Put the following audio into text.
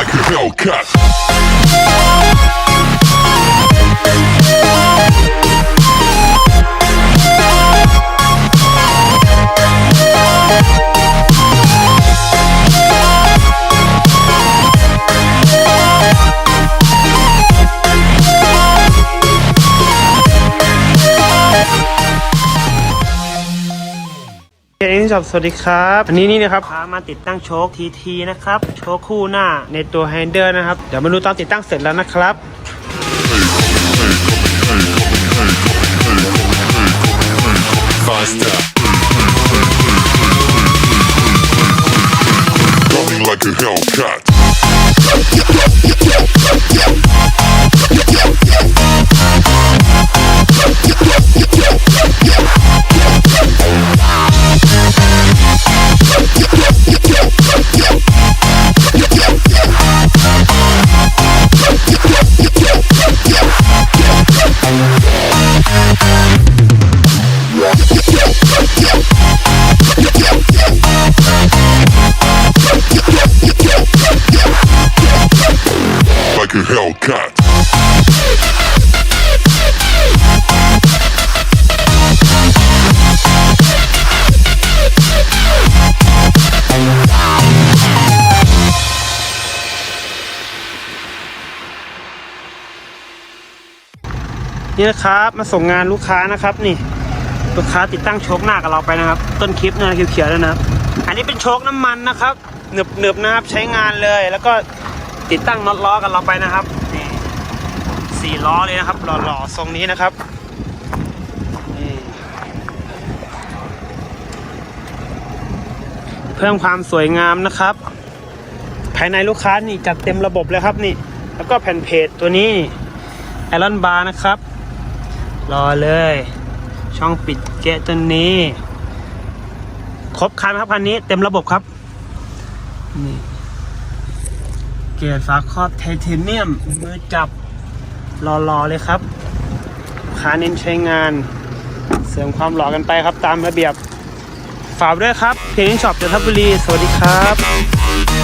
Like a Hellcat. เอ็นจอบสวัสดีครับอันนี้นี่นะครับพามาติดตั้งโชคทีทีนะครับโชคคู่หน้าในตัวแฮนเดิลนะครับเดี๋ยวมาดูตอนติดตั้งเสร็จแล้วนะครับ Faster. Run me like a Hellcat. Like a Hellcat. นี่นะครับมาส่งงานลูกค้านะครับ นี่ลูกค้าติดตั้งโชคหน้ากับเราไปนะครับ ต้นคลิปนะเขียวๆแล้วนะครับ อันนี้เป็นโชคน้ำมันนะครับหนึบหนึบๆนะครับใช้งานเลยแล้วก็ ติดตั้งน็อตล้อกับเราไปนะครับนี่สี่ล้อเลยนะครับ หล่อๆทรงนี้นะครับเพิ่มความสวยงามนะครับ ภายในลูกค้านี่จัดเต็มระบบเลยครับนี่ แล้วก็แผ่นเพจตัวนี้ไอรอนบาร์นะครับ รอเลย ช่องปิดเกะตัวนี้ ครบคันครับคันนี้เต็มระบบครับนี่ เกียร์ฝาครอบไทเทเนียม มือจับรอๆเลยครับลูกค้าเน้นใช้งาน เสริมความหล่อกันไปครับตามระเบียบ ฝากด้วยครับ เพลงช็อปจันทบุรี สวัสดีครับ